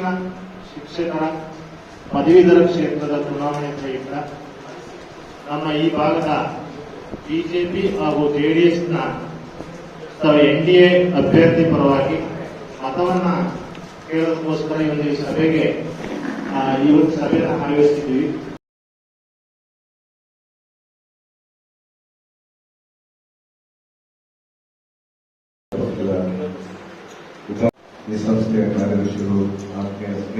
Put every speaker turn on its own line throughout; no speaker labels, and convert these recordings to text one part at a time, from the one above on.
ದಕ್ಷಿಣ ಶಿಕ್ಷಕರ ಪದವೀಧರ ಕ್ಷೇತ್ರದ ಚುನಾವಣೆ ಪ್ರಯುಕ್ತ ನಮ್ಮ ಈ ಭಾಗದ ಬಿಜೆಪಿ ಹಾಗೂ ಜೆಡಿಎಸ್ನ ಎನ್ ಡಿ ಎ ಅಭ್ಯರ್ಥಿ ಪರವಾಗಿ ಮತವನ್ನ ಕೇಳೋದಕ್ಕೋಸ್ಕರ ಈ ಒಂದು ಸಭೆಗೆ ಈ ಇವತ್ತು ಸಭೆಯನ್ನು ಆಯೋಜಿಸಿದ್ದೀವಿ.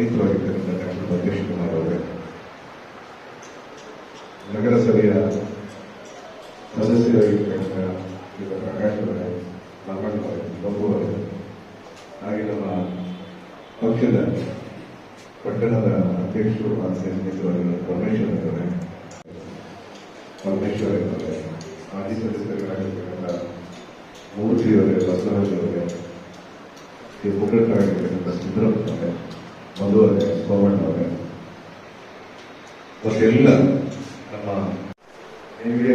ಸ್ನೇಹಿತರಾಗಿರ್ತಕ್ಕಂಥ ಡಾಕ್ಟರ್ ಭದ್ರೇಶ್ ಕುಮಾರ್ ಅವರೇ, ನಗರಸಭೆಯ ಸದಸ್ಯರಾಗಿರ್ತಕ್ಕಂಥ ಶ್ರೀ ಪ್ರಕಾಶ್ ಅವರೇ ಅವರೇ ಬಾಬು ಅವರೇ, ಹಾಗೆ ನಮ್ಮ ಪಕ್ಷದ ಪಟ್ಟಣದ ಅಧ್ಯಕ್ಷರು ಸ್ನೇಹಿತರಾಗಿರುವ ಪರಮೇಶ್ವರ ಅವರೇ ಪರಮೇಶ್ವರ ಅವರೇ, ಮಾಜಿ ಸದಸ್ಯರಾಗಿರ್ತಕ್ಕಂಥ ಮೂರ್ತಿಯವರೇ ಬಸವರಾಜ್ ಅವರೇ ಮುಖಂಡರಾಗಿರ್ತಕ್ಕಂಥ ಸುಂದರಪ್ಪ ಅವರೇ ಮಧು ಅವರೇ. ಮತ್ತೆಲ್ಲ ನಮ್ಮ ನಿಮಗೆ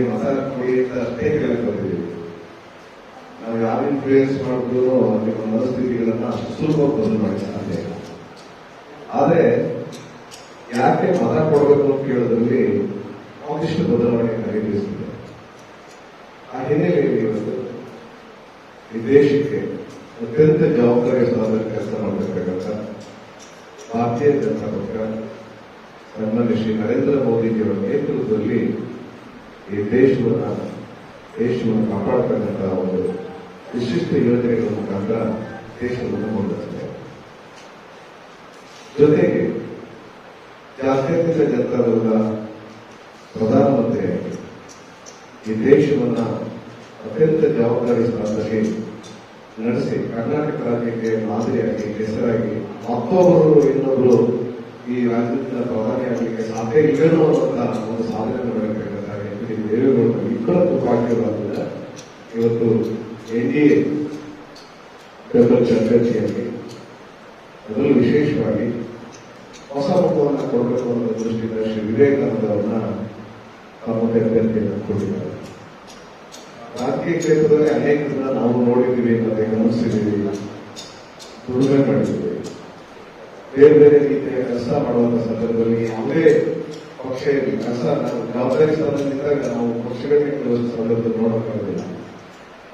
ಕೊಡಿ ಅಂತ ಅಷ್ಟೇ ಕೇಳಕ್ ನಾವು ಯಾವ ಇನ್ಫ್ಲೂಯೆನ್ಸ್ ಮಾಡಿದ್ರು ನಿಮ್ಮ ಮನಸ್ಥಿತಿಗಳನ್ನ ಸುಲಭವಾಗಿ ಬದಲು ಮಾಡಿ ಸಾಧ್ಯ. ಆದ್ರೆ ಯಾಕೆ ಮತ ಕೊಡಬೇಕು ಅಂತ ಕೇಳೋದ್ರಲ್ಲಿ ಒಂದಿಷ್ಟು ಬದಲಾವಣೆಯನ್ನು ನಿರೀಕ್ಷಿಸಿದೆ ಆ ಹಿನ್ನೆಲೆಯಲ್ಲಿ ಇವತ್ತು ಈ ದೇಶಕ್ಕೆ ಅತ್ಯಂತ ಜವಾಬ್ದಾರಿಯುತವಾದ ಕೆಲಸ ಮಾಡತಕ್ಕಂಥ ಭಾರತೀಯ ಜನತಾ ಪಕ್ಷ ಸನ್ಮಾನ್ಯ ಶ್ರೀ ನರೇಂದ್ರ ಮೋದಿಜಿಯವರ ನೇತೃತ್ವದಲ್ಲಿ ಈ ದೇಶವನ್ನ, ದೇಶವನ್ನು ಕಾಪಾಡತಕ್ಕಂತಹ ಒಂದು ವಿಶಿಷ್ಟ ಯೋಜನೆಗಳ ಮುಖಾಂತರ ದೇಶವನ್ನು ಮುಂದುವರೆಸಿದೆ. ಜೊತೆಗೆ ಜಾತ್ಯತೀತ ಜನತಾದಳದ ಪ್ರಧಾನಮಂತ್ರಿಯಾಗಿ ಈ ದೇಶವನ್ನ ಅತ್ಯಂತ ಜವಾಬ್ದಾರಿ ಸ್ಥಾನದಲ್ಲಿ ನಡೆಸಿ ಕರ್ನಾಟಕ ರಾಜ್ಯಕ್ಕೆ ಮಾದರಿಯಾಗಿ ಹೆಸರಾಗಿ ಮತ್ತೊಬ್ಬರು ಇನ್ನೊಬ್ಬರು ಈ ರಾಜ್ಯದ ಪ್ರಧಾನಿ ಆಗಲಿಕ್ಕೆ ಸಾಧ್ಯ ಇಲ್ಲವೇನೋ ಅಂತ ಒಂದು ಸಾಧನೆ ಮಾಡಬೇಕಾದ ಎಚ್ ಡಿ ದೇವೇಗೌಡರು ಇಬ್ಬರ ಭಾಗ್ಯವಾದ ಇವತ್ತು ಎನ್ ಡಿ ಎ ಬೆಂಬಲ ಅಭ್ಯರ್ಥಿಯಾಗಿ ಅದರಲ್ಲೂ ವಿಶೇಷವಾಗಿ ಹೊಸ ಮುಖವನ್ನು ಕೊಡಬೇಕು ಅನ್ನೋ ದೃಷ್ಟಿಯಿಂದ ಶ್ರೀ ವಿವೇಕಾನಂದ ಅವರನ್ನ ಅಭ್ಯರ್ಥಿಯನ್ನು ಕೊಟ್ಟಿದ್ದಾರೆ. ರಾಜಕೀಯ ಕ್ಷೇತ್ರದಲ್ಲಿ ಅನೇಕರನ್ನ ನಾವು ನೋಡಿದ್ದೀವಿ ಮತ್ತೆ ಗಮನಿಸಿದ್ದೀವಿ ದುಡಿಮೆ ಮಾಡಿದ್ದೀವಿ ಬೇರೆ ಬೇರೆ ರೀತಿಯ ಕೆಲಸ ಮಾಡುವಂತಹ ಸಂದರ್ಭದಲ್ಲಿ ಯಾವುದೇ ಪಕ್ಷ ಇರಲಿ ಕೆಲಸ ನಾವು ಜವಾಬ್ದಾರಿ ಸ್ಥಾನದಿಂದಾಗ ನಾವು ಪಕ್ಷಗಳಿಗೆ ಕೆಲವೊಂದು ಸಂದರ್ಭದಲ್ಲಿ ನೋಡೋಕ್ಕಾಗೋದಿಲ್ಲ.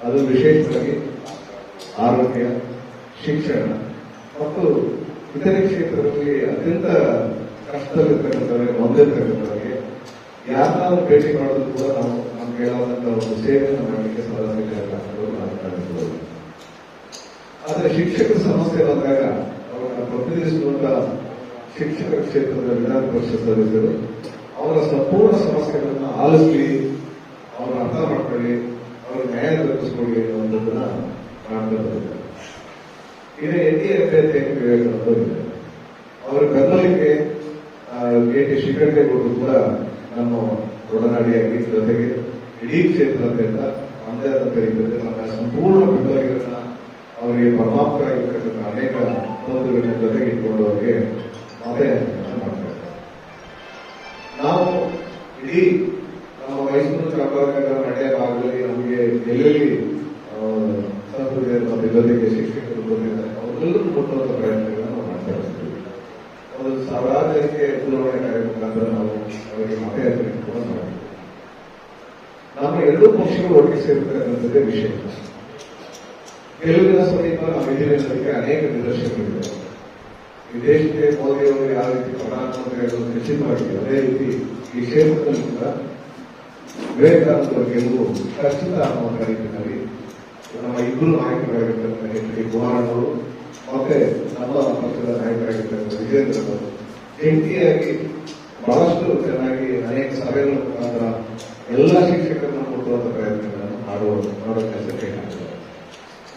ಅದು ವಿಶೇಷವಾಗಿ ಆರೋಗ್ಯ, ಶಿಕ್ಷಣ ಮತ್ತು ಇತರೆ ಕ್ಷೇತ್ರದಲ್ಲಿ ಅತ್ಯಂತ ಕಷ್ಟದಲ್ಲಿರ್ತಕ್ಕಂಥವ್ರಿಗೆ ನೊಂದಿರ್ತಕ್ಕಂಥವ್ರಿಗೆ ಯಾರನ್ನಾದ್ರೂ ಭೇಟಿ ಮಾಡೋದು ಕೂಡ ನಾವು ನಮ್ಗೆ ಹೇಳುವಂತಹ ಒಂದು ಸೇವೆಯನ್ನು ಮಾಡಲಿಕ್ಕೆ ಸದಾ ಆದರೆ ಶಿಕ್ಷಕರ ಸಮಸ್ಯೆ ಬಂದಾಗ ಅವರನ್ನ ಶಿಕ್ಷಕ ಕ್ಷೇತ್ರದ ವಿಧಾನ ಪರಿಷತ್ ಸದಸ್ಯರು, ಅವರ ಸಂಪೂರ್ಣ ಸಮಸ್ಯೆಗಳನ್ನು ಆಲಿಸಲಿ ಅವರ ಅರ್ಥ ಮಾಡ್ಕೊಳ್ಳಿ ಅವರ ನ್ಯಾಯ ದೊರಕಿಸ್ಕೊಳ್ಳಿ ಅನ್ನುವಂಥದ್ದನ್ನ ಮಾಡ್ತಾ ಇದೇ ಎನ್ ಡಿ ಅಭ್ಯರ್ಥಿ ವಿವೇಕಾನಂದ ಅವರ ಬೆಂಬಲಿಗೆ ಕೆ ಟಿ ಶ್ರೀಕಂಠೇಗೌಡರು ಕೂಡ ನಮ್ಮ ಒಡನಾಡಿಯಾಗಿ, ಜೊತೆಗೆ ಇಡೀ ಕ್ಷೇತ್ರದಿಂದ ಮಂಡ್ಯದ ಕರೀತಾರೆ ನಮ್ಮ ಸಂಪೂರ್ಣ ಬೆಂಬಲಿಗರನ್ನ ಅವರಿಗೆ ಪರಮಾಪ್ತರಾಗಿರ್ತಕ್ಕಂಥ ಅನೇಕ ಬಂಧುಗಳನ್ನ ಜೊತೆಗೆ ಇಟ್ಕೊಂಡು ಅವರಿಗೆ ನಾವು ಇಡೀ ನಮ್ಮ ಮೈಸೂರು ಚಾಮರಾಜನಗರ ಮಂಡ್ಯ ಭಾಗದಲ್ಲಿ ನಮಗೆ ಎಲ್ಲೆಲ್ಲಿ ಸಂಸ್ಕೃತಿ ಜೊತೆಗೆ ಶಿಕ್ಷಕರು ಅವರೆಲ್ಲರೂ ಮುಟ್ಟುವಂತ ಪ್ರಯತ್ನಗಳನ್ನು ಮಾಡ್ತಾ ಇರ್ತೀವಿ. ಒಂದು ಸಾವಿರಾರು ಜನಕ್ಕೆ ಚುನಾವಣೆ ಕಾರ್ಯಕ್ರಮ ನಾವು ಅವರಿಗೆ ಮತಯಾಚನೆ ಕೂಡ ಮಾಡಿದ್ದೀವಿ ನಮ್ಮ ಎರಡೂ ಪಕ್ಷಗಳು ಒಟ್ಟಿಗೆ ಸೇರಿರ್ತಕ್ಕಂಥದ್ದೇ ವಿಷಯ ಗೆಲುವಿನ ಸಮೀಪ ನಮ್ಮ ಬಗ್ಗೆ ಅನೇಕ ನಿದರ್ಶನಗಳಿವೆ. ಈ ದೇಶಕ್ಕೆ ಮೋದಿಯವರು ಯಾವ ರೀತಿ ಪ್ರಧಾನಮಂತ್ರಿಗಳು ನಿಶ್ಚಿತವಾಗಿದೆ ಅದೇ ರೀತಿ ಈ ಕ್ಷೇತ್ರದಲ್ಲಿ ಕೂಡ ವಿವೇಕಾನಂದರ ಗೆಲುವು ಖಚಿತ ಅನ್ನುವಂಥ ನಿಟ್ಟಿನಲ್ಲಿ ನಮ್ಮ ಇಬ್ಬರು ನಾಯಕರಾಗಿರ್ತಕ್ಕಂಥ ಎಚ್ ಡಿ ಕುಮಾರಣ್ಣವರು ಮತ್ತೆ ನಮ್ಮ ಪಕ್ಷದ ನಾಯಕರಾಗಿರ್ತಕ್ಕಂಥ ವಿಜೇಂದ್ರ ಅವರು ಜಂಟಿಯಾಗಿ ಬಹಳಷ್ಟು ಚೆನ್ನಾಗಿ ಅನೇಕ ಸಭೆಗಳ ಮುಖಾಂತರ ಎಲ್ಲ ಶಿಕ್ಷಕರನ್ನು ಮುಟ್ಟುವಂತ ಪ್ರಯತ್ನಗಳನ್ನು ಮಾಡುವ ಮಾಡುವ ಕೆಲಸಕ್ಕೆ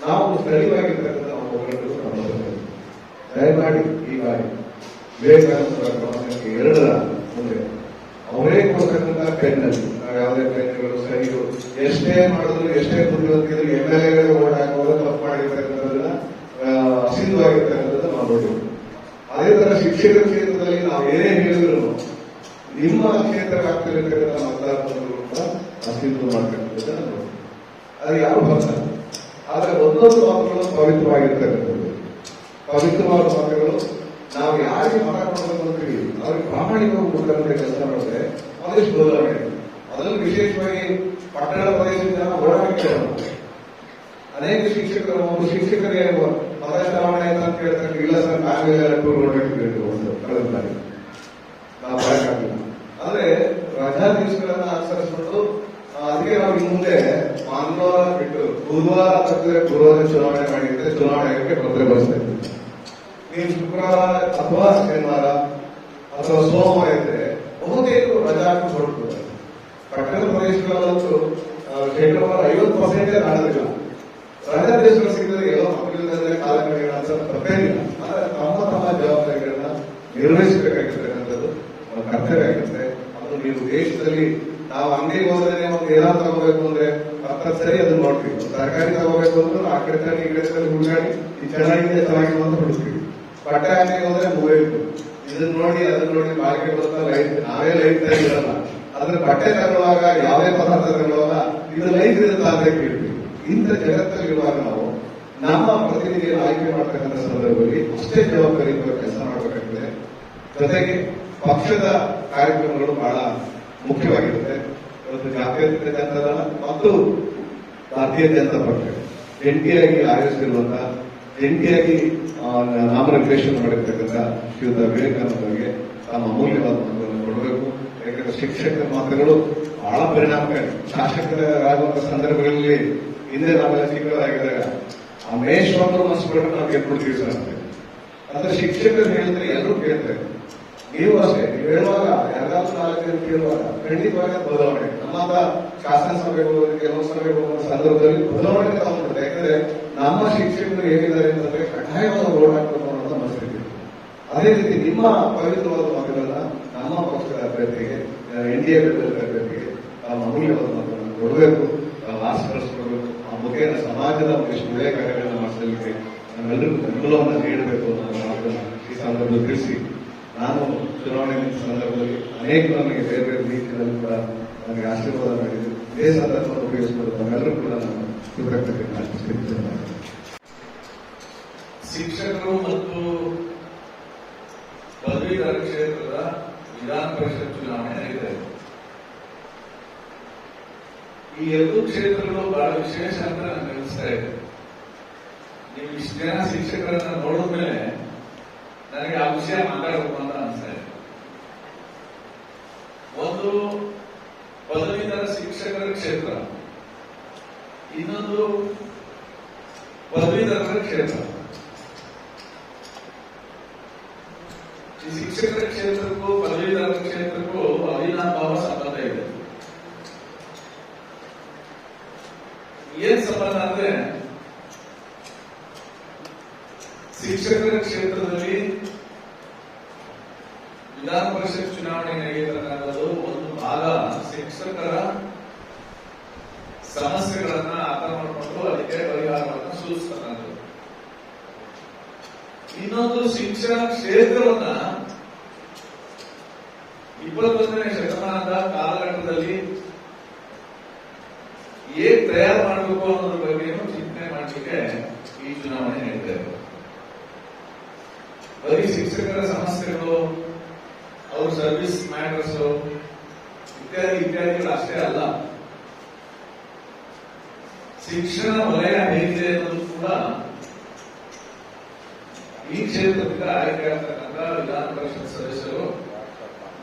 ನಾವು ಸ್ಥಳೀಯವಾಗಿರ್ತಕ್ಕಂಥ. ದಯಮಾಡಿ ಈ ಬಾರಿ ವಿವೇಕಾನಂದರ ಕ್ರಮಾಂಕ ಎರಡರ ಮುಂದೆ ಅವರೇ ಕೊಡ್ತಕ್ಕಂಥ ಪೆನ್ನಲ್ಲಿ, ನಾವು ಯಾವುದೇ ಪೆನ್ಗಳು ಸರಿಯು ಎಷ್ಟೇ ಮಾಡಿದ್ರು, ಎಷ್ಟೇ ಬುದ್ಧಿವಂತಿದ್ರು ಎಂ ಎಲ್ ಎಗಳು ಓಟ್ ಹಾಕುವಾಗ ತಪ್ಪು ಮಾಡಿರ್ತಕ್ಕಂಥದ್ದನ್ನ ನಾವು ನೋಡಿದ್ವಿ ಅದೇ ತರ ಶಿಕ್ಷಣ ಕ್ಷೇತ್ರದಲ್ಲಿ ನಾವು ಏನೇ ಹೇಳಿದ್ರು, ನಿಮ್ಮ ಕ್ಷೇತ್ರ ಆಗ್ತಿರತಕ್ಕಂಥ ಮತದಾರರು ಕೂಡ ಮಾಡ್ತಕ್ಕಂಥದ್ದನ್ನ ನೋಡಿದ್ವಿ ಅದು ಯಾರು ಬರ್ತಾರೆ ಆದ್ರೆ ಒಂದೊಂದು ಮಾತುಗಳು ಪವಿತ್ರವಾಗಿರ್ತಕ್ಕಂಥದ್ದು ಪವಿತ್ರವಾದ ಮಾತುಗಳು ನಾವು ಯಾರಿಗೆ ಮಾತಾಡಬೇಕು ಅಂತ ಹೇಳಿ ಅವ್ರಿಗೆ ಪ್ರಾಮಾಣಿಕವಾಗಿ ಕೊಡ್ತಾರೆ ಕೆಲಸ ಮಾಡಿದ್ರೆ ಒಂದಿಷ್ಟು ಬದಲಾವಣೆ. ಅದರಲ್ಲಿ ವಿಶೇಷವಾಗಿ ಪಟ್ಟಣ ಪ್ರದೇಶದ ಜನ ಅನೇಕ ಶಿಕ್ಷಕರು ಒಂದು ಶಿಕ್ಷಕರೇ ಮತ ಚಲಾವಣೆ ಅಂತ ಕೇಳ್ತಾರೆ ಇಲ್ಲ ಸರ್ ನಾವೇ ಟೂರ್ ಹೊರಟಿದ್ದೀವಿ ಒಂದು ಕಳೆದ ನಾವು ಬರೋಕ್ಕಾಗಿಲ್ಲ. ಆದರೆ ರಜಾ ದಿವಸಗಳನ್ನ ಅನುಸರಿಸ್ಕೊಂಡು ಆ, ಅದಕ್ಕೆ ನಾವು ಮುಂದೆ ಭಾನುವಾರ ಬಿಟ್ಟು ಗುರುವಾರ ತಪ್ಪಿದ್ರೆ ಗುರುವಾರ ಚುನಾವಣೆ ಮಾಡಿದ್ರೆ ಚುನಾವಣೆ ಆಗಕ್ಕೆ ತೊಂದರೆ ಬರ್ತಾ ಇದ್ದೀವಿ ನೀವು ಶುಕ್ರವಾರ ಅಥವಾ ಶನಿವಾರ ಅಥವಾ ಸೋಮವಾರ ಇದ್ರೆ ಬಹುತೇಕ ರಜಾ ಹೊರಡ್ತಾರೆ ಪಟ್ಟಣ ಪ್ರದೇಶಗಳಲ್ಲಂತೂ ಶೇಕಡವಾರ ಐವತ್ತು ಪರ್ಸೆಂಟೇ ನಡೆದಿಲ್ಲ ರಜಾ ದಿವಸಗಳು ಸಿಕ್ಕಿದ್ರೆ ಎಲ್ಲೋ ಮಕ್ಕಳಿಲ್ಲದೆ ಕಾಲಗಳಿಗೆ ಅಂತ ತಪ್ಪೇನಿಲ್ಲ ಆದ್ರೆ ತಮ್ಮ ತಮ್ಮ ಜವಾಬ್ದಾರಿಗಳನ್ನ ನಿರ್ವಹಿಸಬೇಕಾಗಿರ್ತಕ್ಕಂಥದ್ದು ನಮ್ಮ ಕರ್ತವ್ಯ ಆಗಿರುತ್ತೆ ಅದು ನೀವು ದೇಶದಲ್ಲಿ ನಾವು ಅಂಗಡಿಗೆ ಏನಾದ್ರು ತಗೋಬೇಕು ಅಂದ್ರೆ ಸರಿ ಅದನ್ನ ನೋಡ್ತೀವಿ ತರಕಾರಿ ತಗೋಬೇಕು ಅಂದ್ರೆ ಆ ಕಡೆ ತಾನೆ ಈ ಕಡೆ ತಾನೆ ಹುಡುಗಾಡಿ ಈ ಚೆನ್ನಾಗಿದೆ ಚೆನ್ನಾಗಿದೆ ಅಂತ ಹುಡುಕ್ತೀವಿ. ಬಟ್ಟೆ ಅಂಗಡಿಗೆ ಹೋದ್ರೆ ಮೊಬೈಲ್ ಇದನ್ನ ನೋಡಿ, ಅದನ್ನ ನೋಡಿ ಮಾರ್ಕೆಟ್ ಬರ್ತಾ ಲೈಟ್ ನಾವೇ ಲೈಟ್ ಇರಲ್ಲ ಆದ್ರೆ ಬಟ್ಟೆ ತಗೊಳ್ಳುವಾಗ, ಯಾವುದೇ ಪದಾರ್ಥ ತಗೊಳ್ಳುವಾಗ ಇದು ಲೈಟ್ ಇರುತ್ತೆ ಅಂತ ಕೇಳ್ತೀವಿ. ಇಂಥ ಜಗತ್ತಲ್ಲಿರುವಾಗ ನಾವು ನಮ್ಮ ಪ್ರತಿನಿಧಿಯನ್ನು ಆಯ್ಕೆ ಮಾಡ್ತಕ್ಕಂಥ ಸಂದರ್ಭದಲ್ಲಿ ಅಷ್ಟೇ ಜವಾಬ್ದಾರಿ ಕೆಲಸ ಮಾಡಬೇಕಾಗಿದೆ. ಜೊತೆಗೆ ಪಕ್ಷದ ಕಾರ್ಯಕ್ರಮಗಳು ಬಹಳ ಮುಖ್ಯವಾಗಿರುತ್ತೆ. ಇವತ್ತು ಜಾತ್ಯತೀತ ಜನತಾದಳ ಮತ್ತು ಭಾರತೀಯ ಜನತಾ ಪಕ್ಷ ಜಂಟಿಯಾಗಿ ಆಯೋಜಿಸಿರುವಂತಹ ಜಂಟಿಯಾಗಿ ನಾಮನಿರ್ದೇಶನ ಮಾಡಿರ್ತಕ್ಕಂಥ ಶ್ರೀಯುತ ವಿವೇಕಾನಂದರಿಗೆ ತಮ್ಮ ಅಮೂಲ್ಯವಾದ ಮತವನ್ನು ಕೊಡಬೇಕು. ಯಾಕಂದ್ರೆ ಶಿಕ್ಷಕರ ಮಾತುಗಳು ಬಹಳ ಪರಿಣಾಮಕಾರಿ. ಶಾಸಕರಾಗುವಂತಹ ಸಂದರ್ಭಗಳಲ್ಲಿ ಹಿಂದೆ ನಾವೆಲ್ಲ ಶಿಕ್ಷಕರಾಗಿದ್ದಾಗ ಆ ಮಹೇಶ್ವರರು ಮನಸ್ಸು ನಾವು ಗೆದ್ಬಿಡ್ತೀವಿ ಸರ್ ಅಂತ. ಅಂದ್ರೆ ಶಿಕ್ಷಕರು ಹೇಳಿದ್ರೆ ಎಲ್ಲರೂ ಕೇಳ್ತಾರೆ. ನೀವು ಅಷ್ಟೇ ನೀವು ಹೇಳುವಾಗ ಯಾರಾದ್ರೂ ನಾಲ್ಕು ಜನ ಕೇಳುವಾಗ ಖಂಡಿತವಾಗಿ ಬದಲಾವಣೆ. ನಮ್ಮ ಶಾಸನ ಸಭೆಗಳು ಹೋಗೋದು ಕೆಲವು ಸಭೆಗಳು ಸಂದರ್ಭದಲ್ಲಿ ಬದಲಾವಣೆ ತಗೊಂಡ್ಬಿಡುತ್ತೆ ಯಾಕಂದ್ರೆ ನಮ್ಮ ಶಿಕ್ಷಕರು ಹೇಗಿದ್ದಾರೆ ಅಂತಂದ್ರೆ ಕಡ್ಡಾಯವಾದ ಓಟ್ ಹಾಕಬೇಕು ಅನ್ನೋದು ಮನಸ್ಥಿತಿ. ಅದೇ ರೀತಿ ನಿಮ್ಮ ಪವಿತ್ರವಾದ ಮತಗಳನ್ನ ನಮ್ಮ ಪಕ್ಷದ ಅಭ್ಯರ್ಥಿಗೆ ಎನ್ ಡಿ ಎ ಅಭ್ಯರ್ಥಿಗೆ ತಾವು ಅಮೂಲ್ಯವಾದ ಮತಗಳನ್ನು ಕೊಡಬೇಕು. ತಾವು ಆಸ್ಕರಿಸ್ಕೊಡ್ಬೇಕು ಆ ಮುಖೇನ ಸಮಾಜದ ಒಂದಿಷ್ಟು ಒಳ್ಳೆಯ ಕಾರ್ಯಗಳನ್ನ ಮಾಡಿಸಲಿಕ್ಕೆ ನಾವೆಲ್ಲರಿಗೂ ಬೆಂಬಲವನ್ನು ನೀಡಬೇಕು ಅನ್ನೋ ಮಾತನ್ನು ಈ ಸಂದರ್ಭದಲ್ಲಿ ತಿಳಿಸಿ. ನಾನು ಚುನಾವಣೆ ಸಂದರ್ಭದಲ್ಲಿ ಅನೇಕ ನನಗೆ ಬೇರೆ ಬೇರೆ ರೀತಿಯಲ್ಲಿ ಕೂಡ ನನಗೆ ಆಶೀರ್ವಾದ ಮಾಡಿದ್ದು ಇದೇ ಸಂದರ್ಭವನ್ನು ಉಪಯೋಗಿಸಿಕೊಂಡು ತಮ್ಮೆಲ್ಲರೂ ಕೂಡ ನಾನು ಅರ್ಪಿಸುತ್ತೇನೆ
ಶಿಕ್ಷಕರು ಮತ್ತು ಪದವೀಧರ ಕ್ಷೇತ್ರದ ವಿಧಾನ ಪರಿಷತ್ ಚುನಾವಣೆ ನಡೆಯುತ್ತೆ ಈ ಎರಡೂ ಕ್ಷೇತ್ರಗಳು ಬಹಳ ವಿಶೇಷ ಅಂತ ನನಗೆ ಅನಿಸ್ತಾ ಇದೆ ನೀವು ಇಷ್ಟು ಜನ ಶಿಕ್ಷಕರನ್ನ ನೋಡಿದ ಮೇಲೆ ನನಗೆ ಆ ವಿಷಯ ಮಾತಾಡಬೇಕು ಅಂತ ಅನಿಸ್ತಾ ಒಂದು ಪದವೀಧರ ಶಿಕ್ಷಕರ ಕ್ಷೇತ್ರ ಇನ್ನೊಂದು ಪದವೀಧರರ ಕ್ಷೇತ್ರ ಈ ಶಿಕ್ಷಕರ ಕ್ಷೇತ್ರಕ್ಕೂ ಪದವೀಧರ ಕ್ಷೇತ್ರಕ್ಕೂ ಅವಿನಾಭಾವ ಸಂಬಂಧ ಇದೆ ಏನ್ ಸಂಬಂಧ ಅಂದ್ರೆ ಶಿಕ್ಷಕರ ಕ್ಷೇತ್ರದಲ್ಲಿ ವಿಧಾನ ಪರಿಷತ್ ಚುನಾವಣೆ ನಡೆಯತಕ್ಕಂಥದ್ದು ಒಂದು ಭಾಗ ಶಿಕ್ಷಕರ ಸಮಸ್ಯೆಗಳನ್ನ ಅರ್ಥ ಮಾಡಿಕೊಂಡು ಅದಕ್ಕೆ ಪರಿಹಾರವನ್ನು ಸೂಚಿಸ್ತಕ್ಕಂಥದ್ದು ಇನ್ನೊಂದು ಶಿಕ್ಷಣ ಕ್ಷೇತ್ರವನ್ನ ಇಪ್ಪತ್ತೊಂದನೇ ಶತಮಾನದ ಕಾಲಘಟ್ಟದಲ್ಲಿ ಏನ್ ತಯಾರು ಮಾಡಬೇಕು ಅನ್ನೋದ್ರ ಬಗ್ಗೆ ಚಿಂತನೆ ಮಾಡಲಿಕ್ಕೆ ಈ ಚುನಾವಣೆ ನಡೀತಾ ಇದೆ. ಬರೀ ಶಿಕ್ಷಕರ ಸಮಸ್ಯೆಗಳು, ಅವ್ರ ಸರ್ವಿಸ್ ಮ್ಯಾಟರ್ಸ್ ಇತ್ಯಾದಿ, ಇತ್ಯಾದಿಗಳು ಅಷ್ಟೇ ಅಲ್ಲ. ಶಿಕ್ಷಣ ವಲಯ ಹೇಗಿದೆ ಅನ್ನೋದು ಕೂಡ ಈ ಕ್ಷೇತ್ರದಿಂದ ಆಯ್ಕೆ ಆಗ್ತಕ್ಕಂಥ ವಿಧಾನ ಪರಿಷತ್ ಸದಸ್ಯರು,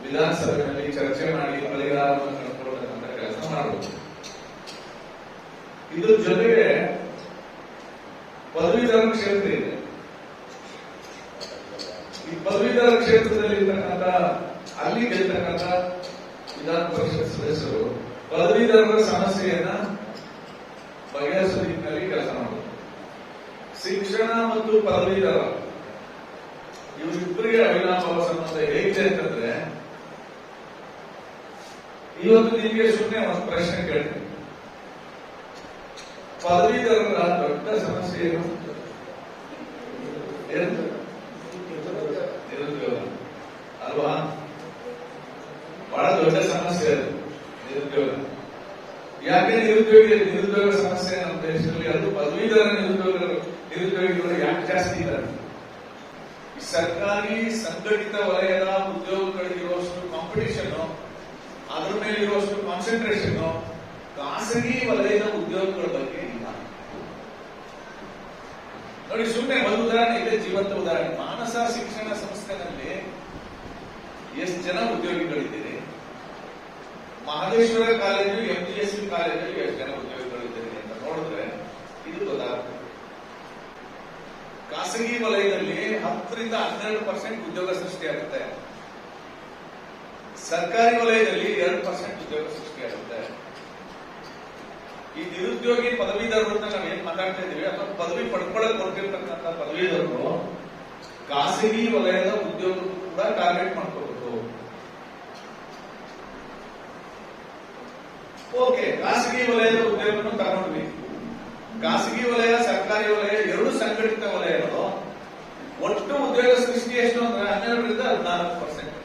ವಿಧಾನಸಭೆಯಲ್ಲಿ ಚರ್ಚೆ ಮಾಡಿ ಪರಿಹಾರವನ್ನು ಕಂಡುಕೊಳ್ಳತಕ್ಕಂಥ ಕೆಲಸ ಮಾಡಬೇಕು ಇದ್ರ ಜೊತೆಗೆ ಪದವೀಧರ ಕ್ಷೇತ್ರ ಇದೆ. ಈ ಪದವೀಧರ ಕ್ಷೇತ್ರದಲ್ಲಿ ಇರ್ತಕ್ಕಂಥ, ಅಲ್ಲಿ ಗೆಲ್ತಕ್ಕಂಥ ವಿಧಾನ ಪರಿಷತ್ ಸದಸ್ಯರು ಪದವೀಧರರ ಸಮಸ್ಯೆಯನ್ನ ಬಗೆಹರಿಸುವ ನಿಟ್ಟಿನಲ್ಲಿ ಕೆಲಸ ಮಾಡಬೇಕು ಶಿಕ್ಷಣ ಮತ್ತು ಪದವೀಧರ. ಇವರಿಬ್ಬರಿಗೆ ಅವಿನಾಭಾವ ಸಂಬಂಧ ಹೇಗಿದೆ ಅಂತಂದ್ರೆ, ಇವತ್ತು ನಿಮಗೆ ಸುಮ್ಮನೆ ಒಂದು ಪ್ರಶ್ನೆ ಕೇಳ್ತೀನಿ. ಪದವೀಧರರ ದೊಡ್ಡ ಸಮಸ್ಯೆ ಏನು? ಅಲ್ವಾ? ಬಹಳ ದೊಡ್ಡ ಸಮಸ್ಯೆ ಅದು, ನಿರುದ್ಯೋಗ. ಯಾಕೆ ನಿರುದ್ಯೋಗ ನಿರುದ್ಯೋಗ ಸಮಸ್ಯೆ ನಮ್ಮ ದೇಶದಲ್ಲಿ? ಅದು ಪದವೀಧರ ನಿರುದ್ಯೋಗ ನಿರುದ್ಯೋಗಿಗಳು ಯಾಕೆ ಜಾಸ್ತಿ ಇದ್ದಾರೆ? ಸರ್ಕಾರಿ ಸಂಘಟಿತ ವಲಯದ ಉದ್ಯೋಗಗಳಿಗಿರುವಷ್ಟು ಕಾಂಪಿಟೇಷನ್ ಅದ್ರ ಮೇಲೆ ಇರುವಷ್ಟು ಕಾನ್ಸಂಟ್ರೇಷನ್ ಖಾಸಗಿ ವಲಯದ ಉದ್ಯೋಗಗಳ ಬಗ್ಗೆ ಇಲ್ಲ. ನೋಡಿ ಸುಮ್ಮನೆ ಒಂದು ಉದಾಹರಣೆ ಇದೆ, ಜೀವಂತ ಉದಾಹರಣೆ. ಮಾನಸ ಶಿಕ್ಷಣ ಸಂಸ್ಥೆನಲ್ಲಿ ಎಷ್ಟು ಜನ ಉದ್ಯೋಗಿಗಳಿದ್ದೀರಿ Mahadeshwara college M G S C ಕಾಲೇಜಲ್ಲಿ ಎಷ್ಟು ಜನ ಉದ್ಯೋಗಗಳಿದ್ದೇನೆ ಅಂತ ನೋಡಿದ್ರೆ ಇದು ಗೊತ್ತಾಗ್ತದೆ ಖಾಸಗಿ ವಲಯದಲ್ಲಿ ಹತ್ತರಿಂದ ಹನ್ನೆರಡು ಪರ್ಸೆಂಟ್ ಉದ್ಯೋಗ ಸೃಷ್ಟಿಯಾಗುತ್ತೆ. ಸರ್ಕಾರಿ ವಲಯದಲ್ಲಿ ಎರಡು ಪರ್ಸೆಂಟ್ ಉದ್ಯೋಗ ಸೃಷ್ಟಿಯಾಗುತ್ತೆ. ಈ ನಿರುದ್ಯೋಗಿ ಪದವೀಧರರು ಅಂತ ನಾವ್ ಏನ್ ಮಾತಾಡ್ತಾ ಇದೀವಿ ಅಥವಾ ಪದವಿ ಪಡ್ಕೊಳ್ಳಕ್ ಹೊರಟಿರ್ತಕ್ಕಂಥ ಪದವೀಧರರು ಖಾಸಗಿ ವಲಯದ ಉದ್ಯೋಗ ಕೂಡ ಟಾರ್ಗೆಟ್ ಮಾಡ್ಕೋಬೇಕು ಓಕೆ, ಖಾಸಗಿ ವಲಯದ ಉದ್ಯೋಗವನ್ನು ತಗೊಂಡ್ವಿ. ಖಾಸಗಿ ವಲಯ, ಸರ್ಕಾರಿ ವಲಯ, ಎರಡು ಸಂಘಟಿತ ವಲಯಗಳು. ಒಟ್ಟು ಉದ್ಯೋಗ ಸೃಷ್ಟಿ ಎಷ್ಟು ಅಂದ್ರೆ ಹನ್ನೆರಡರಿಂದ ಹದಿನಾಲ್ಕು ಪರ್ಸೆಂಟ್.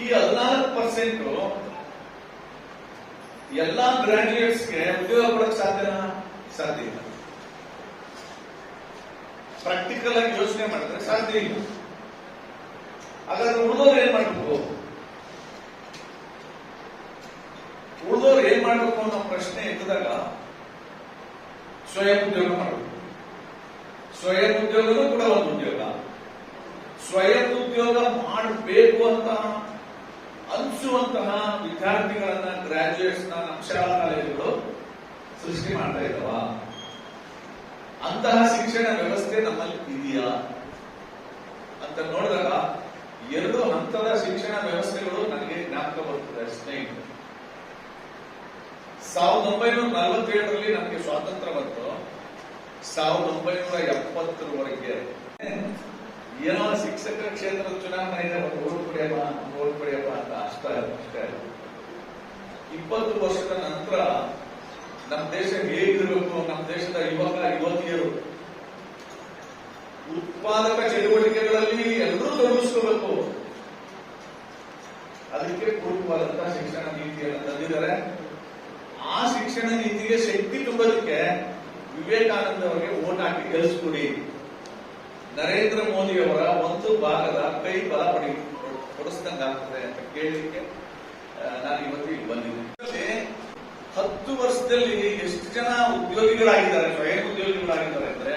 ಈ ಹದಿನಾಲ್ಕು ಪರ್ಸೆಂಟ್ ಎಲ್ಲಾ ಗ್ರಾಜುಯೇಟ್ಸ್ಗೆ ಉದ್ಯೋಗ ಕೊಡಕ್ ಸಾಧ್ಯ ಸಾಧ್ಯ ಇಲ್ಲ. ಪ್ರಾಕ್ಟಿಕಲ್ ಆಗಿ ಯೋಚನೆ ಮಾಡಿದ್ರೆ ಸಾಧ್ಯ ಇಲ್ಲ. ಹಾಗಾದ್ರೆ ಉಳಿದವ್ರು ಏನ್ ಮಾಡಬೇಕು ಉಳಿದವ್ರು ಏನ್ ಮಾಡಬೇಕು ಅನ್ನೋ ಪ್ರಶ್ನೆ ಎದ್ದಾಗ ಸ್ವಯಂ ಉದ್ಯೋಗ ಮಾಡಬೇಕು. ಸ್ವಯಂ ಉದ್ಯೋಗನೂ ಕೂಡ ಒಂದು ಉದ್ಯೋಗ. ಸ್ವಯಂ ಉದ್ಯೋಗ ಮಾಡಬೇಕು ಅಂತ ಅನಿಸುವಂತಹ ವಿದ್ಯಾರ್ಥಿಗಳನ್ನ ಗ್ರಾಜುಯೇಟ್ಸ್ನ ನಮ್ಮ ಸೃಷ್ಟಿ ಮಾಡ್ತಾ ಇದ್ದಾವ ಅಂತಹ ಶಿಕ್ಷಣ ವ್ಯವಸ್ಥೆ ನಮ್ಮಲ್ಲಿ ಇದೆಯಾ? ಅಂತ ನೋಡಿದಾಗ ಎರಡು ಹಂತದ ಶಿಕ್ಷಣ ವ್ಯವಸ್ಥೆಗಳು ನನಗೆ ಜ್ಞಾಪಕ ಬರ್ತದೆ ಸ್ನೇಹಿತರೆ ಸಾವಿರದ ಒಂಬೈನೂರ ನಲವತ್ತೇಳರಲ್ಲಿ ನಮಗೆ ಸ್ವಾತಂತ್ರ್ಯ ಬಂತು. ಸಾವಿರದ ಒಂಬೈನೂರ ಎಪ್ಪತ್ತರವರೆಗೆ. ಏನೋ ಶಿಕ್ಷಕರ ಕ್ಷೇತ್ರದ ಚುನಾವಣೆ ಇದೆ ಓಟ್ ಪಡೆಯಪ್ಪ ಓಟ್ ಪಡೆಯಪ್ಪ ಅಂತ ಅಷ್ಟೇ ಅಷ್ಟೇ ಇಪ್ಪತ್ತು ವರ್ಷದ ನಂತರ ನಮ್ಮ ದೇಶ ಹೇಗಿರಬೇಕು, ನಮ್ಮ ದೇಶದ ಯುವಕ, ಯುವತಿಯರು, ಉತ್ಪಾದಕ ಚಟುವಟಿಕೆಗಳಲ್ಲಿ ಎಲ್ಲರೂ ತೊಡಗಿಸ್ಕೋಬೇಕು. ಅದಕ್ಕೆ ಪೂರ್ವವಾದಂತಹ ಶಿಕ್ಷಣ ನೀತಿಯನ್ನು ತಂದಿದ್ದಾರೆ. ಆ ಶಿಕ್ಷಣ ನೀತಿಗೆ ಶಕ್ತಿ ತುಂಬೋದಕ್ಕೆ ವಿವೇಕಾನಂದ ಅವರಿಗೆ ಓಟ್ ಹಾಕಿ ಗೆಲ್ಲಿಸ್ಕೊಡಿ ನರೇಂದ್ರ ಮೋದಿ ಅವರ ಒಂದು ಭಾಗದ ಕೈ ಬಲ ಪಡಿ ಕೊಡಿಸ್ದಂಗಾಗ್ತದೆ ಅಂತ ಕೇಳಲಿಕ್ಕೆ ನಾನು ಇವತ್ತು ಇಲ್ಲಿ ಬಂದಿದ್ದೆ ಹತ್ತು ವರ್ಷದಲ್ಲಿ ಎಷ್ಟು ಜನ ಉದ್ಯೋಗಿಗಳಾಗಿದ್ದಾರೆ, ಸ್ವಯಂ ಉದ್ಯೋಗಿಗಳಾಗಿದ್ದಾರೆ ಅಂದ್ರೆ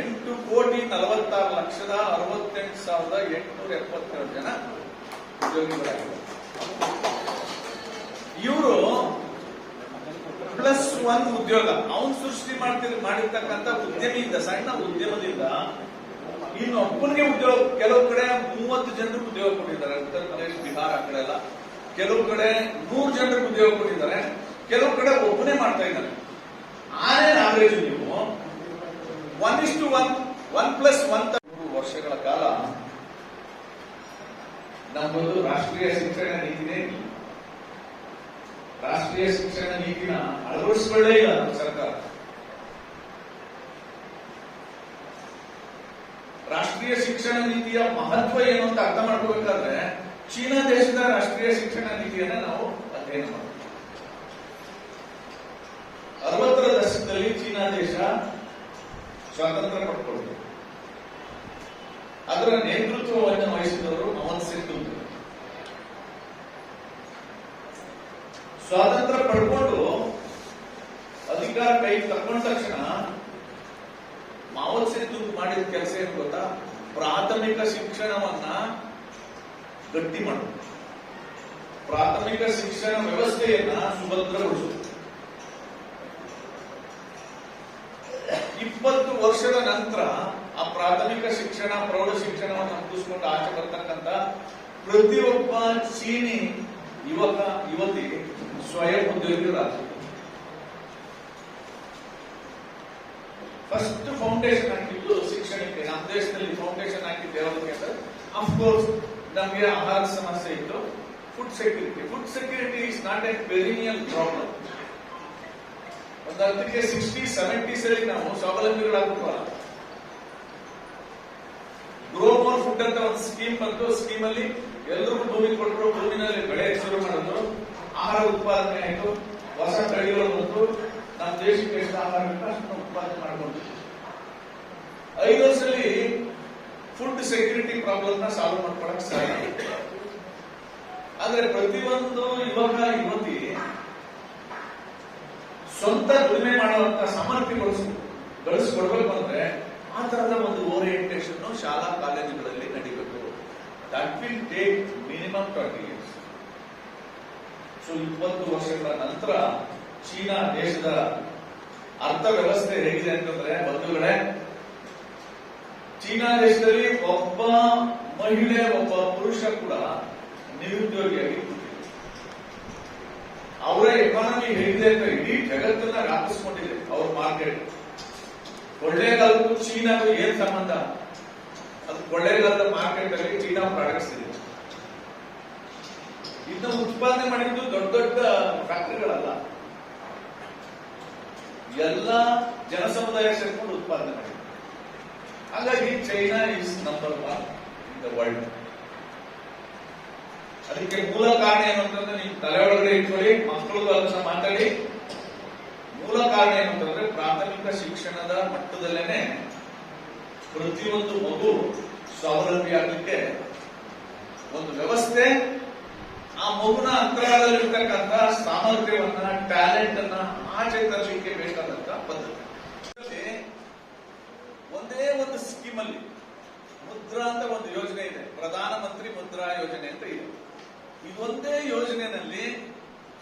ಎಂಟು ಕೋಟಿ ನಲವತ್ತಾರು ಲಕ್ಷದ ಅರವತ್ತೆಂಟು ಸಾವಿರದ ಎಂಟುನೂರ ಎಪ್ಪತ್ತೆರಡು ಜನ ಉದ್ಯೋಗಿಗಳಾಗಿದ್ದಾರೆ. ಇವರು ಪ್ಲಸ್ ಒನ್ ಉದ್ಯೋಗ. ಅವನ್ ಸೃಷ್ಟಿ ಮಾಡ್ತಿ ಮಾಡಿರ್ತಕ್ಕಂಥ ಉದ್ಯಮಿಯಿಂದ, ಸಣ್ಣ ಉದ್ಯಮದಿಂದ ಇನ್ನು ಅಪ್ಪನಿಗೆ ಉದ್ಯೋಗ ಕೆಲವು ಕಡೆ ಮೂವತ್ತು ಜನರಿಗೆ ಉದ್ಯೋಗ ಕೊಟ್ಟಿದ್ದಾರೆ. ಉತ್ತರ ಪ್ರದೇಶ, ಬಿಹಾರ ಆ ಕಡೆ ಎಲ್ಲ. ಕೆಲವು ಕಡೆ ನೂರು ಜನರಿಗೆ ಉದ್ಯೋಗ ಕೊಟ್ಟಿದ್ದಾರೆ. ಕೆಲವು ಕಡೆ ಒಬ್ಬನೇ ಮಾಡ್ತಾ ಇದ್ದಾರೆ ಆನೇನ್ ಆವರೇಜ್ ನೀವು. One is to one one plus one ಮೂರು ವರ್ಷಗಳ ಕಾಲ ನಮ್ಮದು ರಾಷ್ಟ್ರೀಯ ಶಿಕ್ಷಣ ನೀತಿನೇ. ರಾಷ್ಟ್ರೀಯ ಶಿಕ್ಷಣ ನೀತಿನ ಅಳವಡಿಸಿಕೊಳ್ಳೇ ಇಲ್ಲ ಸರ್ಕಾರ. ರಾಷ್ಟ್ರೀಯ ಶಿಕ್ಷಣ ನೀತಿಯ ಮಹತ್ವ ಏನು ಅಂತ ಅರ್ಥ ಮಾಡ್ಕೋಬೇಕಾದ್ರೆ, ಚೀನಾ ದೇಶದ ರಾಷ್ಟ್ರೀಯ ಶಿಕ್ಷಣ ನೀತಿಯನ್ನ ನಾವು ಅಧ್ಯಯನ ಮಾಡ್ತೀವಿ. ಅರವತ್ತರ ದಶಕದಲ್ಲಿ ಚೀನಾ ದೇಶ ಸ್ವಾತಂತ್ರ್ಯ ಪಡ್ಕೊಳ್ತು ಅದರ ನೇತೃತ್ವವನ್ನು ವಹಿಸಿದವರು ಮೋಹನ್ ಸಿಂಗ್ ಸ್ವಾತಂತ್ರ್ಯ ಪಡ್ಕೊಂಡು ಅಧಿಕಾರ ಕೈ ತಕೊಂಡ ತಕ್ಷಣ ಮಾವತ್ ಮಾಡಿದ ಕೆಲಸ ಏನು ಗೊತ್ತಾ? ಪ್ರಾಥಮಿಕ ಶಿಕ್ಷಣವನ್ನ ಗಟ್ಟಿ ಮಾಡುದು ಪ್ರಾಥಮಿಕ ಶಿಕ್ಷಣ ವ್ಯವಸ್ಥೆಯನ್ನ ಸುಭದ್ರಗೊಳಿಸುವುದು ಇಪ್ಪತ್ತು ವರ್ಷದ ನಂತರ ಆ ಪ್ರಾಥಮಿಕ ಶಿಕ್ಷಣ, ಪ್ರೌಢ ಶಿಕ್ಷಣವನ್ನು ಮುಗಿಸ್ಕೊಂಡು ಆಚೆ ಬರ್ತಕ್ಕಂಥ ಪ್ರತಿಯೊಬ್ಬ ಚೀನಿ ಯುವಕ ಯುವತಿ ಸ್ವಯಂ ಉದ್ಯೋಗಿಗಳಾಗ್ತಾರೆ ಫಸ್ಟ್ ಫೌಂಡೇಶನ್ ಹಾಕಿದ್ದು ಶಿಕ್ಷಣಕ್ಕೆ ನಮ್ಮ ದೇಶದಲ್ಲಿ ಫೌಂಡೇಶನ್ ಹಾಕಿದ್ದು ಯಾವುದಕ್ಕೆ ಅಂದ್ರೆ ಅಫ್ಕೋರ್ಸ್ ನಮಗೆ ಆಹಾರ ಸಮಸ್ಯೆ ಇತ್ತು food security food security is not a perennial problem ಒಂದು ಅರ್ಥಕ್ಕೆ ಸಿಕ್ಸ್ಟಿ ಸೆವೆಂಟೀಸ್ ಅಲ್ಲಿ ನಾವು ಸ್ವಾವಲಂಬಿಗಳಾಗ್ಬಿಟ್ವಲ್ಲ ಗ್ರೋ ಮೋರ್ ಫುಡ್ ಅಂತ ಒಂದು ಸ್ಕೀಮ್ ಬಂತು ಸ್ಕೀಮ್ ಅಲ್ಲಿ ಎಲ್ಲರಿಗೂ ಭೂಮಿ ಕೊಟ್ಟರು ಭೂಮಿನಲ್ಲಿ ಬೆಳೆ ಶುರು ಮಾಡಿದ್ರು, ಆಹಾರ ಉತ್ಪಾದನೆ ಆಯಿತು ಹೊಸ ತಳಿಗಳು ಬಂತು ನಮ್ಮ ದೇಶಕ್ಕೆ ಎಷ್ಟು ಆಹಾರ ಬೇಕೋ ಅಷ್ಟನ್ನು ಉತ್ಪಾದನೆ ಮಾಡಿಕೊಂಡು ಐದು ವರ್ಷದಲ್ಲಿ ಫುಡ್ ಸೆಕ್ಯೂರಿಟಿ ಪ್ರಾಬ್ಲಮ್ ಸಾಲ್ವ್ ಮಾಡ್ಕೊಳಕ್ ಸಾಧ್ಯ ಆದ್ರೆ ಪ್ರತಿಯೊಂದು ಯುವಕ, ಯುವತಿ ಸ್ವಂತ ದುಡಿಮೆ ಮಾಡುವಂತ ಸಾಮರ್ಥ್ಯ ಬಳಸಿ ಗಳಿಸ್ಕೊಡ್ಬೇಕು ಅಂದ್ರೆ ಆ ತರದ ಒಂದು ಓರಿಯಂಟೇಷನ್ ಶಾಲಾ ಕಾಲೇಜುಗಳಲ್ಲಿ ನಡಿಬೇಕು. That will take minimum twenty years so ಇಪ್ಪತ್ತು ವರ್ಷಗಳ ನಂತರ ಚೀನಾ ದೇಶದ ಅರ್ಥವ್ಯವಸ್ಥೆ ಹೇಗಿದೆ ಅಂತಂದ್ರೆ, ಬಂಧುಗಳೇ, ಚೀನಾ ದೇಶದಲ್ಲಿ ಒಬ್ಬ ಮಹಿಳೆ, ಒಬ್ಬ ಪುರುಷ ಕೂಡ ನಿರುದ್ಯೋಗಿಯಾಗಿ. ಅವರ ಎಕಾನಮಿ ಹೇಗಿದೆ ಅಂತ ಇಡೀ ಜಗತ್ತನ್ನ ವ್ಯಾಪಿಸ್ಕೊಂಡಿದೆ ಅವ್ರ ಮಾರ್ಕೆಟ್ ಕೊಳ್ಳೇಗಾಲಕ್ಕೂ ಚೀನಾಗೂ ಏನ್ ಸಂಬಂಧ? ಅದು ಕೊಳ್ಳೇಗಾಲದ ಮಾರ್ಕೆಟ್ ಅಲ್ಲಿ ಚೀನಾ ಪ್ರಾಡಕ್ಟ್ಸ್ ಇದೆ. ಇದನ್ನ ಉತ್ಪಾದನೆ ಮಾಡಿದ್ದು ದೊಡ್ಡ ದೊಡ್ಡ ಫ್ಯಾಕ್ಟರಿಗಳಲ್ಲ. ಎಲ್ಲ ಜನಸಮುದಾಯ ಸೇರ್ಕೊಂಡು ಉತ್ಪಾದನೆ ಮಾಡಿದ್ರು ಹಾಗಾಗಿ China is number one in the world ಅದಕ್ಕೆ ಮೂಲ ಕಾರಣ ಏನು ಅಂತಂದ್ರೆ ನೀವು ತಲೆ ಒಳಗಡೆ ಇಟ್ಕೊಳ್ಳಿ ಮಕ್ಕಳು ಅದನ್ನ ಮಾತಾಡಿ. ಮೂಲ ಕಾರಣ ಏನು ಅಂತಂದ್ರೆ ಪ್ರಾಥಮಿಕ ಶಿಕ್ಷಣದ ಮಟ್ಟದಲ್ಲೇನೆ ಪ್ರತಿಯೊಂದು ಮಗು ಸ್ವಾವಲಂಬಿ ಆಗಲಿಕ್ಕೆ ಒಂದು ವ್ಯವಸ್ಥೆ, ಆ ಮಗುನ ಅಂತರಾಳದಲ್ಲಿರ್ತಕ್ಕಂಥ ಸಾಮರ್ಥ್ಯವನ್ನ ಟ್ಯಾಲೆಂಟ್ ಅನ್ನ ಆಚೆ ತರಲಿಕ್ಕೆ ಬೇಕಾದಂತ ಪದ್ಧತಿ. ಒಂದೇ ಒಂದು ಸ್ಕೀಮ್ ಅಲ್ಲಿ ಮುದ್ರಾ ಅಂತ ಒಂದು ಯೋಜನೆ ಇದೆ. ಪ್ರಧಾನ ಮಂತ್ರಿ ಮುದ್ರಾ ಯೋಜನೆ ಅಂತ ಇದೆ. ಇದೊಂದೇ ಯೋಜನೆಯಲ್ಲಿ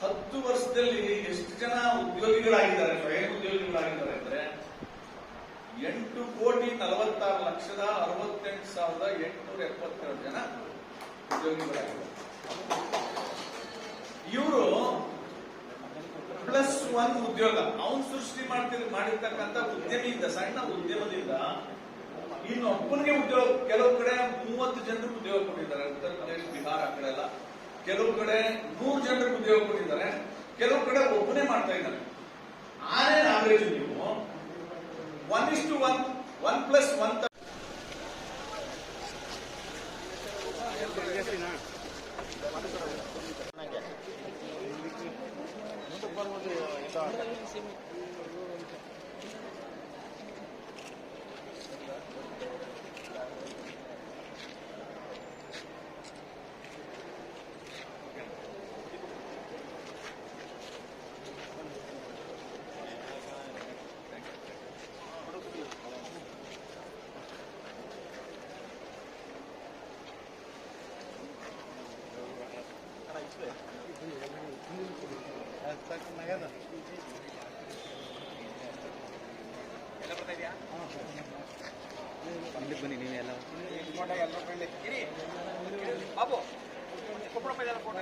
ಹತ್ತು ವರ್ಷದಲ್ಲಿ ಎಷ್ಟು ಜನ ಉದ್ಯೋಗಿಗಳಾಗಿದ್ದಾರೆ, ಸ್ವಯಂ ಉದ್ಯೋಗಿಗಳಾಗಿದ್ದಾರೆ ಅಂದ್ರೆ ಎಂಟು ಕೋಟಿ ನಲವತ್ತಾರು ಲಕ್ಷದ ಅರವತ್ತೆಂಟು ಸಾವಿರದ ಎಂಟುನೂರ ಎಪ್ಪತ್ತೆರಡು ಜನ ಉದ್ಯೋಗಿಗಳಾಗಿದ್ದಾರೆ. ಇವರು ಪ್ಲಸ್ ಒನ್ ಉದ್ಯೋಗ. ಅವನು ಸೃಷ್ಟಿ ಮಾಡ್ತಿರ್, ಮಾಡಿರ್ತಕ್ಕಂಥ ಉದ್ಯಮಿಯಿಂದ, ಸಣ್ಣ ಉದ್ಯಮದಿಂದ ಇನ್ನು ಇನ್ನೊಬ್ಬನಿಗೆ ಉದ್ಯೋಗ, ಕೆಲವು ಕಡೆ ಮೂವತ್ತು ಜನರಿಗೆ ಉದ್ಯೋಗ ಕೊಟ್ಟಿದ್ದಾರೆ. ಉತ್ತರ ಪ್ರದೇಶ, ಬಿಹಾರ ಆ ಕಡೆ ಎಲ್ಲ. ಕೆಲವು ಕಡೆ ನೂರು ಜನರಿಗೆ ಉದ್ಯೋಗ ಕೊಟ್ಟಿದ್ದಾರೆ. ಕೆಲವು ಕಡೆ ಒಬ್ಬನೇ ಮಾಡ್ತಾ ಇದ್ದಾರೆ. On an average 1 is to
1, 1 plus
1 పేదల కోట